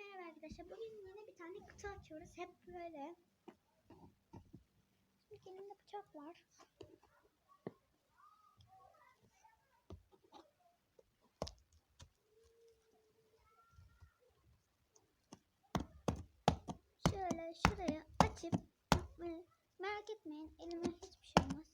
merhaba arkadaşlar. Bugün yine bir tane kutu açıyoruz. Hep böyle. Şimdi elimde bıçak var. Şöyle şuraya açıp merak etmeyin elime hiçbir şey olmaz.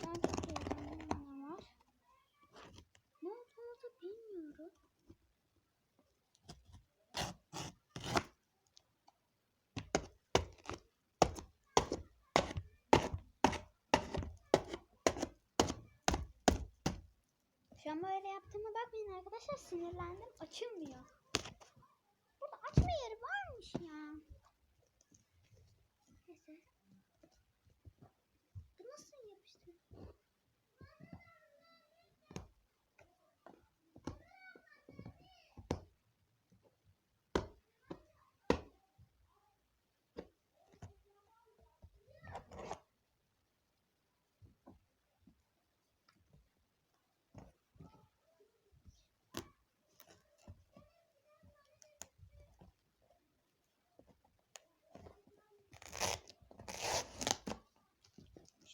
Şu an çok heyecanlıyım ne var. Ne olduğunu da bilmiyorum. Şu an böyle yaptığıma bakmayın arkadaşlar sinirlendim açılmıyor. Burada açma yeri varmış ya. Neyse. Bu nasıl yapıştı?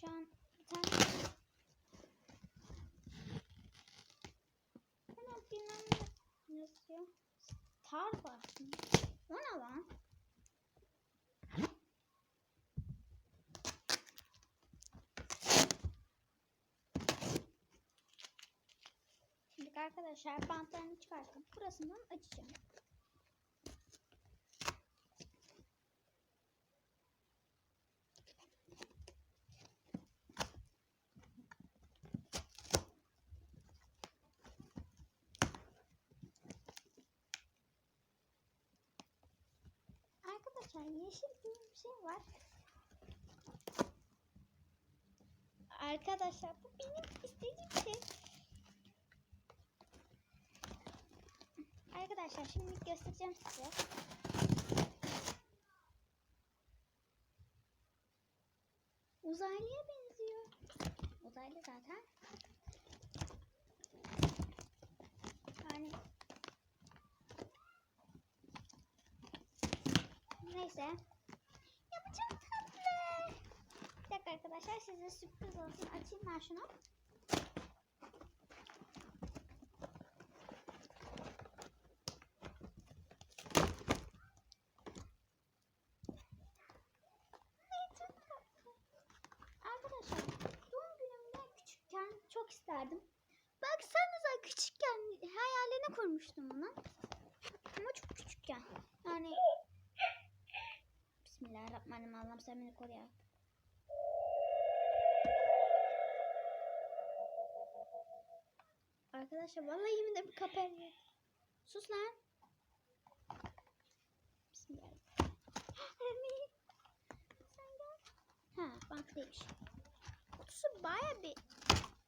Şu an bir tane Hemen bilmem yazıyor. Star var. O ne lan? Şimdi arkadaşlar bantlarını çıkarttım. Burasından açacağım. Yeşil bir şey var. Arkadaşlar bu benim istediğim şey. Arkadaşlar şimdi göstereceğim size. Uzaylıya benziyor. Uzaylı zaten. Yani Neyse. Ya bu çok tatlı. Bir dakika arkadaşlar size sürpriz olsun. Açayım ben şunu. Çok isterdim. Baksanıza küçükken hayalini kurmuştum bunu. Ama çok küçükken. Yani Bismillahirrahmanirrahim. Allah'ım sen beni koru ya. Arkadaşlar vallahi yemin ederim kapatıyor. Sus lan. Bismillahirrahmanirrahim. sen gel. Ha banktaymış. Kutusu baya bir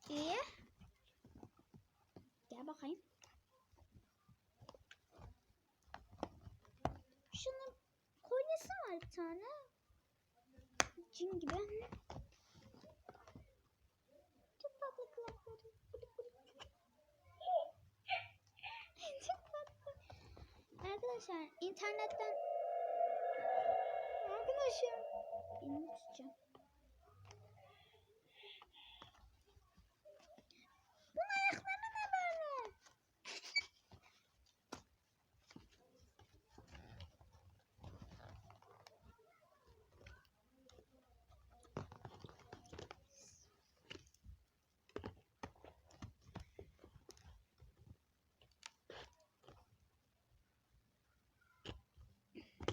iyi. Gel bakayım. Şunun kolyesi var bir tane. Cin gibi. Arkadaşlar internetten Arkadaşım elimi tutacağım.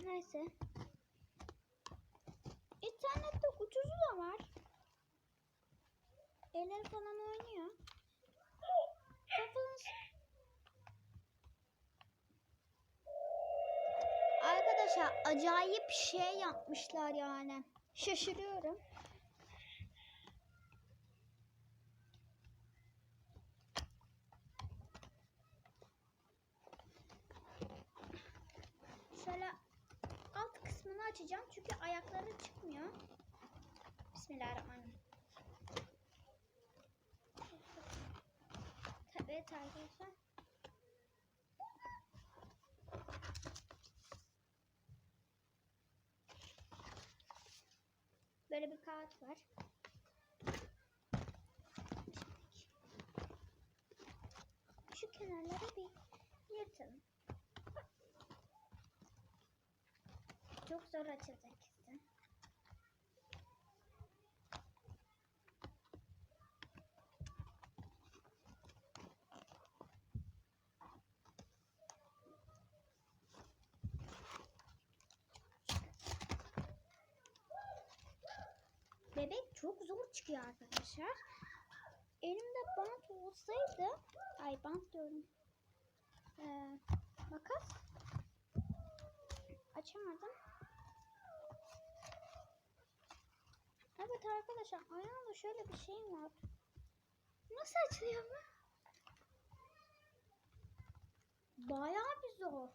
Neyse. İnternette ucuzu da var. Eller falan oynuyor. Kafanız... Arkadaşlar acayip şey yapmışlar yani. Şaşırıyorum. Açacağım çünkü ayakları çıkmıyor. Bismillahirrahmanirrahim. Evet arkadaşlar. Böyle bir kağıt var. Şu kenarları bir yırtalım. Çok zor açılacak işte. Bebek çok zor çıkıyor arkadaşlar. Elimde bant olsaydı, ay bant diyorum. Ee, makas açamadım. Evet arkadaşlar ayağımda şöyle bir şey var. Nasıl açılıyor bu? Bayağı bir zor.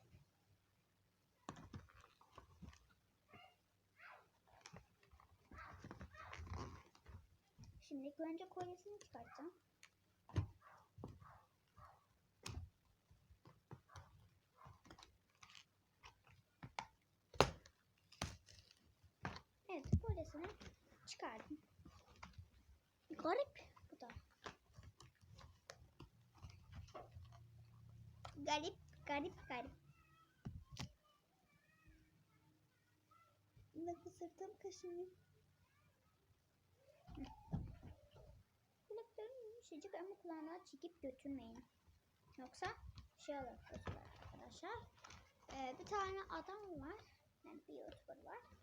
Şimdi önce kolyesini çıkartacağım. Evet kolyesini çıkardım. Garip bu da. Garip, garip, garip. Nefes sırtım kaşınıyor. Kulaklarım yumuşacık ama kulağına çekip götürmeyin. Yoksa şey bozulur arkadaşlar. Ee, bir tane adam var. Yani bir youtuber var.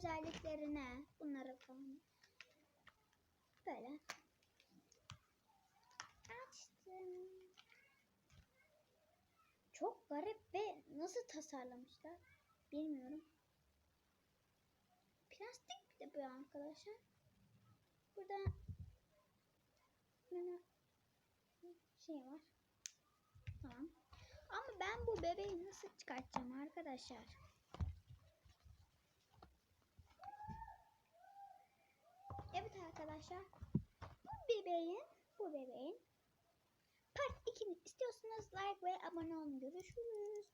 Özelliklerine bunları falan. Böyle. Açtım. Çok garip ve nasıl tasarlamışlar bilmiyorum. Plastik de bu arkadaşlar. Burada şey var. Tamam. Ama ben bu bebeği nasıl çıkartacağım arkadaşlar? Evet arkadaşlar. Bu bebeğin, bu bebeğin part 2'ni istiyorsanız like ve abone olun. Görüşürüz.